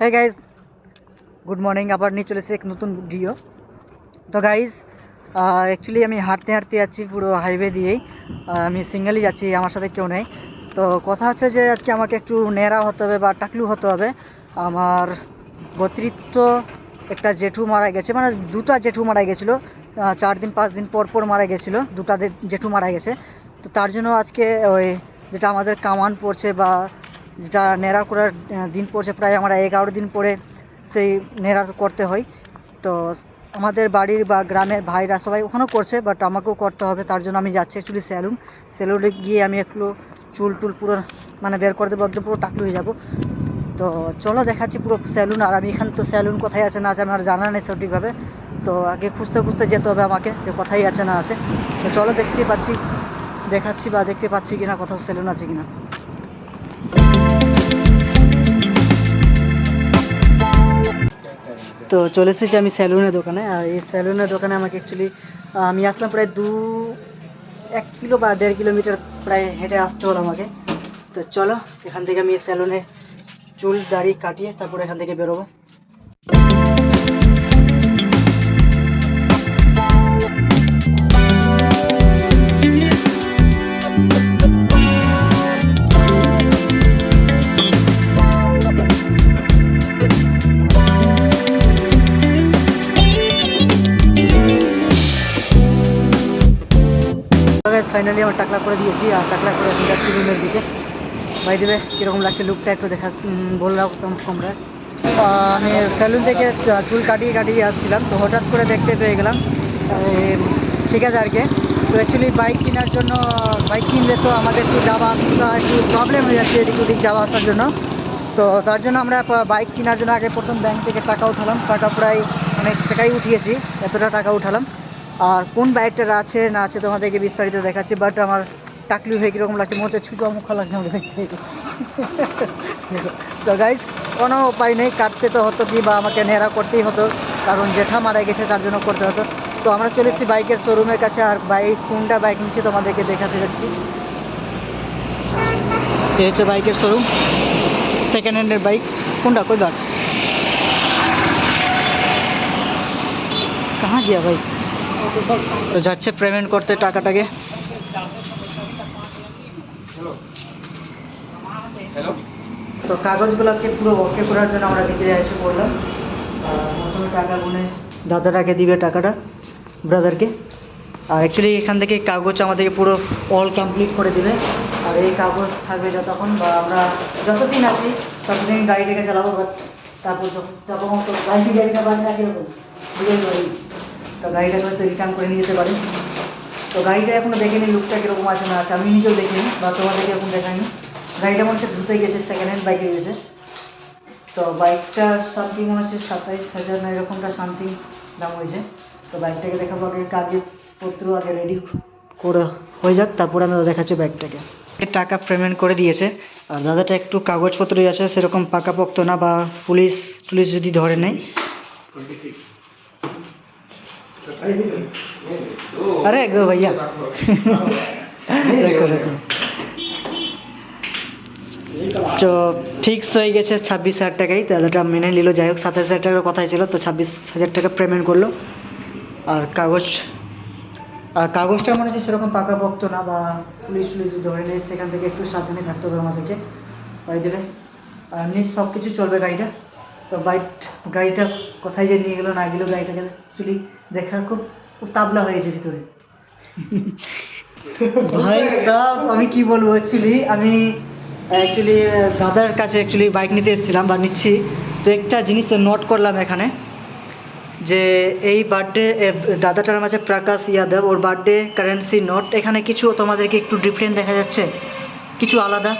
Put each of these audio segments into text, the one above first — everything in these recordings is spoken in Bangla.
হ্যাঁ গাইজ গুড মর্নিং আবার নিয়ে চলেছে এক নতুন ভিডিও তো গাইজ অ্যাকচুয়ালি আমি হাঁটতে হাঁটতে যাচ্ছি পুরো হাইওয়ে দিয়েই। আমি সিঙ্গেলই যাচ্ছি, আমার সাথে কেউ নেই। তো কথা হচ্ছে যে আজকে আমাকে একটু নেড়া হতে হবে বা টাকলু হতে হবে। আমার অতিরিক্ত একটা জেঠু মারা গেছে মানে দুটো জেঠু মারা গেছিল। চার দিন, পাঁচ দিন পর পর মারা গেছিল, দুটা জেঠু মারা গেছে। তো তার জন্য আজকে ওই যেটা আমাদের কামান পড়ছে বা যেটা নেড়া করার দিন পড়ছে, প্রায় আমরা এগারো দিন পরে সেই নেড়া করতে হয়। তো আমাদের বাড়ির বা গ্রামের ভাইরা সবাই ওখানেও করছে বাট আমাকেও করতে হবে, তার জন্য আমি যাচ্ছি অ্যাকচুয়ালি স্যালুন স্যালুনে গিয়ে আমি একটু চুল টুল পুরো মানে বের করে দেবো, একদম পুরো টাকলু হয়ে যাব। তো চলো দেখাচ্ছি পুরো স্যালুন আর আমি এখানে তো স্যালুন কোথায় আছে না আছে আমার জানা নেই সঠিকভাবে। তো আগে খুঁজতে খুঁজতে যেতে হবে আমাকে যে কোথায় আছে না আছে। তো চলো দেখতে পাচ্ছি, দেখাচ্ছি বা দেখতে পাচ্ছি কিনা কোথাও স্যালুন আছে কিনা। তো চলে এসেছি আমি স্যালুনের দোকানে। আর এই স্যালুনের দোকানে আমাকে অ্যাকচুয়ালি আমি আসলাম প্রায় দু, এক কিলো বা দেড় কিলোমিটার প্রায় হেঁটে আসতে হলো আমাকে। তো চলো, এখান থেকে আমি স্যালুনে চুল, দাড়ি কাটিয়ে তারপরে এখান থেকে বেরোবো। ফাইনালি আমার টাকলা করে দিয়েছি, আর টাকলা করে এখন যাচ্ছি রুমের দিকে। ভাই দেবে কীরকম লাগছে লুকটা একটু দেখা বললাম তোমরা আমি স্যালুন থেকে চুল কাটিয়ে কাটিয়ে আসছিলাম, তো হঠাৎ করে দেখতে পেয়ে গেলাম। ঠিক আছে আর কি। তো অ্যাকচুয়ালি বাইক কেনার জন্য বাইক কিনলে তো আমাদের একটু যাওয়া আসা একটু প্রবলেম হয়ে যাচ্ছে এদিক ওদিক যাওয়া আসার জন্য। তো তার জন্য আমরা বাইক কেনার জন্য আগে প্রথম ব্যাংক থেকে টাকা উঠালাম। টাকা প্রায় অনেক টাকাই উঠিয়েছি, এতটা টাকা উঠালাম। আর কোন বাইকটার আছে, না আছে তোমাদেরকে বিস্তারিত দেখাচ্ছি বাট আমার টাকলি হয়ে কীরকম লাগছে, মনে হচ্ছে ছুটো মুখ লাগছে আমাকে দেখতে তো গাইজ কোনো উপায় নেই, কাটতে তো হতো কি বা আমাকে নেড়া করতেই হতো, কারণ জেঠা মারা গেছে, তার জন্য করতে হতো। তো আমরা চলে এসেছি বাইকের শোরুমের কাছে, আর বাইক কোনটা, বাইক নিচ্ছে তোমাদেরকে দেখাতে যাচ্ছি। এই হচ্ছে বাইকের শোরুম সেকেন্ড হ্যান্ডের বাইক, কোনটা, কই বাদ কাহা গিয়া ভাই? তো যাচ্ছে পেমেন্ট করতে টাকাটাকে। তো কাগজগুলোকে পুরো ওকে করার জন্য আমরা ভিতরে এসে আর প্রথমে টাকা গুনে দাদাটাকে দিবে টাকাটা ব্রাদারকে আর অ্যাকচুয়ালি এখান থেকে কাগজ আমাদেরকে পুরো অল কমপ্লিট করে দিবে। আর এই কাগজ থাকবে যতক্ষণ বা আমরা যতদিন আছি ততদিন গাড়িটাকে চালাবো বাট তারপর যখন যখন তো গাড়ি গাড়িটা বাড়ি না কীরকম পারি তো গাড়িটাকে হয়তো রিটার্ন করে নিয়ে যেতে পারি। তো গাড়িটা এখনও দেখিনি লুকটা কীরকম আছে না আছে, আমি নিজেও দেখিনি বা তোমাদেরকে এখন দেখাইনি। গাড়িটা মনে হচ্ছে ধুতে গেছে সেকেন্ড হ্যান্ড বাইকে গেছে তো বাইকটা সামথিং মনে হচ্ছে সাতাইশ হাজার না এরকমটা সামথিং দাম হয়েছে। তো বাইকটাকে দেখাবো আগে কাগজপত্র আগে রেডি করে হয়ে যাক, তারপরে আমরা দেখাচ্ছি বাইকটাকে টাকা পেমেন্ট করে দিয়েছে। আর দাদাটা একটু কাগজপত্র আছে, সেরকম পাকাপোক্ত না বা পুলিশ টুলিশ যদি ধরে নেয়। अरे गो भैया রাখো রাখো তো ফিক্স হয়ে গেছে ছাব্বিশ হাজার টাকাই দাদাটা মেনে নিল যাই হোক সাতাশ হাজার টাকার কথাই ছিল তো ছাব্বিশ হাজার টাকা পেমেন্ট করলো আর কাগজ আর কাগজটা মনে হচ্ছে সেরকম পাকাপোক্ত না বা পুলিশ টুলিশ যদি ধরে নেয় সেখান থেকে একটু সাবধানে থাকতে হবে আমাদেরকে হয়ে দেবে আর নিজ সব কিছু চলবে গাড়িটা তো বাইক গাড়িটা কোথায় যে নিয়ে গেলো, না গেলো, গাড়িটাকে অ্যাকচুয়ালি দেখা খুব তাবলা হয়ে গেছে ভিতরে। ভাই সাহ আমি কি বলব অ্যাকচুয়ালি আমি অ্যাকচুয়ালি দাদার কাছে অ্যাকচুয়ালি বাইক নিতে এসেছিলাম বা নিচ্ছি। তো একটা জিনিস নোট করলাম এখানে, যে এই বার্থডে দাদাটার আছে প্রকাশ ইয়াদব, ওর বার্থডে কারেন্সি নোট এখানে কিছু তোমাদেরকে একটু ডিফারেন্ট দেখা যাচ্ছে, কিছু আলাদা।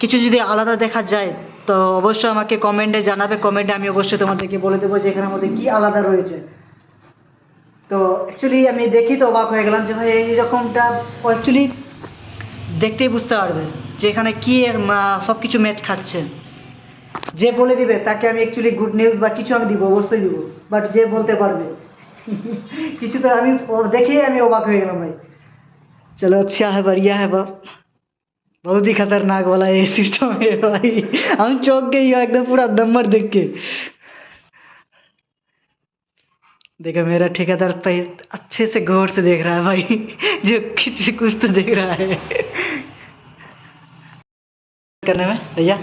কিছু যদি আলাদা দেখা যায় তো অবশ্যই আমাকে কমেন্টে জানাবে, কমেন্টে আমি অবশ্যই তোমাদেরকে বলে দেবো যে এখানের মধ্যে কী আলাদা রয়েছে। তো অ্যাকচুয়ালি আমি দেখি তো অবাক হয়ে গেলাম যে ভাই এইরকমটা অ্যাকচুয়ালি দেখতেই বুঝতে পারবে যে এখানে কী সব কিছু ম্যাচ খাচ্ছে। যে বলে দিবে, তাকে আমি অ্যাকচুয়ালি গুড নিউজ বা কিছু আমি দিব, অবশ্যই দিব। বাট যে বলতে পারবে, কিছু তো আমি দেখেই আমি অবাক হয়ে গেলাম ভাই। চলো আচ্ছা হ্যাঁ বাড়িয়া হ্যাঁ বাপ बहुत ही खतरनाक वाला ये सिस्टम है भाई। हम चौंक गए एकदम पूरा नंबर देख के। देखो मेरा ठेकेदार अच्छे से गौर से देख रहा है भाई। जो कुछ कुछ तो देख रहा है। करने में भैया?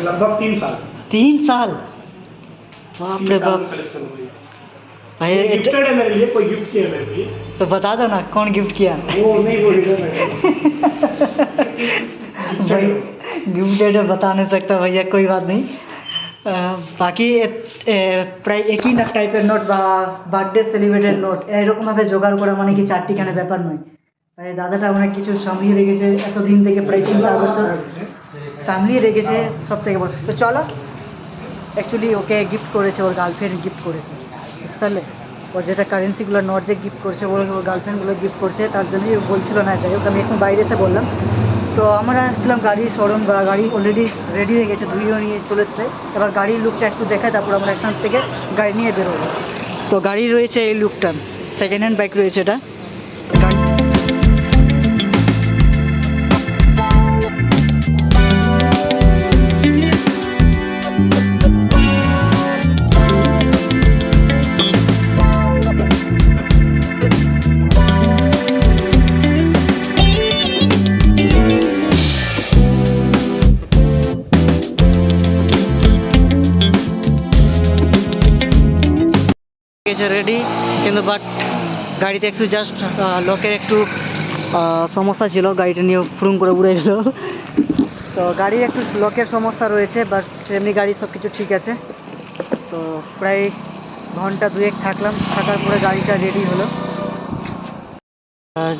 लगभग तीन साल। तीन साल? बाप रे बाप। भाई गिफ्टेड है मेरे लिए कोई गिफ्ट किया मेरे लिए। तो बता दो ना कौन गिफ्ट किया? वो नहीं वो भाई गिफ्टेड है बता नहीं सकता भैया कोई बात नहीं আহ, বাকি এ- এ, প্রায় একই না টাইপের নোট বা বার্থডে সেলিব্রেটেড নোট এরকমভাবে জোগাড় করা মানে কি চারটিখানে ব্যাপার নয় তাই দাদাটা অনেক কিছু সামলিয়ে রেখেছে এতদিন থেকে প্রায় তিন চার বছর সামলিয়ে রেখেছে সব থেকে বড় তো চলো অ্যাকচুয়ালি ওকে গিফট করেছে ওর গার্লফ্রেন্ড গিফট করেছে বুঝতে পারলে ওর যেটা কারেন্সিগুলো নোট যে গিফট করেছে ওর ওর গার্লফ্রেন্ডগুলো গিফট করছে তার জন্যই ও বলছিল না যাই হোক আমি এখন বাইরে এসে বললাম তো আমরা আসছিলাম গাড়ির শোরুম গাড়ি অলরেডি রেডি হয়ে গেছে ধুইও নিয়ে চলে এসছে। এবার গাড়ির লুকটা একটু দেখায় তারপর আমরা এখান থেকে গাড়ি নিয়ে বেরোবো। তো গাড়ি রয়েছে এই লুকটা সেকেন্ড হ্যান্ড বাইক রয়েছে এটা। গাড়ি গেছে রেডি কিন্তু বাট গাড়িতে একটু জাস্ট লোকের একটু সমস্যা ছিল, গাড়িটা নিয়ে ফুরুম করে উড়ে গেল তো গাড়ির একটু লকের সমস্যা রয়েছে বাট এমনি গাড়ি সব কিছু ঠিক আছে। তো প্রায় ঘণ্টা দুয়েক থাকলাম, থাকার পরে গাড়িটা রেডি হলো।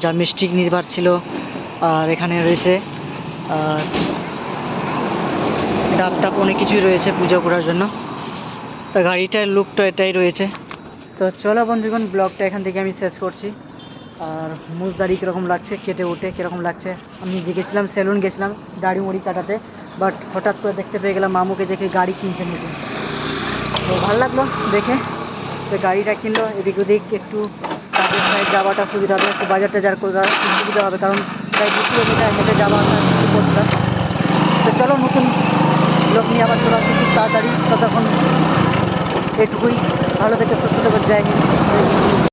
যা মিস্টিক নিবার ছিল, আর এখানে রয়েছে আর ডাব টাপ অনেক কিছুই রয়েছে পুজো করার জন্য। তো গাড়িটার লুকটা এটাই রয়েছে। তো চলো বন্ধুগণ, ব্লগটা এখান থেকে আমি শেষ করছি। আর মুজদারি কীরকম লাগছে, কেটে উঠে কীরকম লাগছে? আমি যে গেছিলাম, সেলুন গেছিলাম, দাড়ি মুড়ি কাটাতে। বাট হঠাৎ করে দেখতে পেয়ে গেলাম মামুকে দেখে গাড়ি কিনছে নতুন। তো ভালো লাগল দেখে যে গাড়িটা কিনলো, এদিক ওদিক একটু কাজের সাইড যাওয়াটা সুবিধা হবে, একটু বাজারটা যার করার সুবিধা হবে, কারণ প্রায় দু কিলোমিটার হেঁটে যাওয়া আসা করছিলাম তো চলো নতুন লোক নিয়ে আবার চলে আসছি খুব তাড়াতাড়ি। ততক্ষণ এটুকুই ভালো থেকে সুস্থ থেকে। জয় হিন্দ।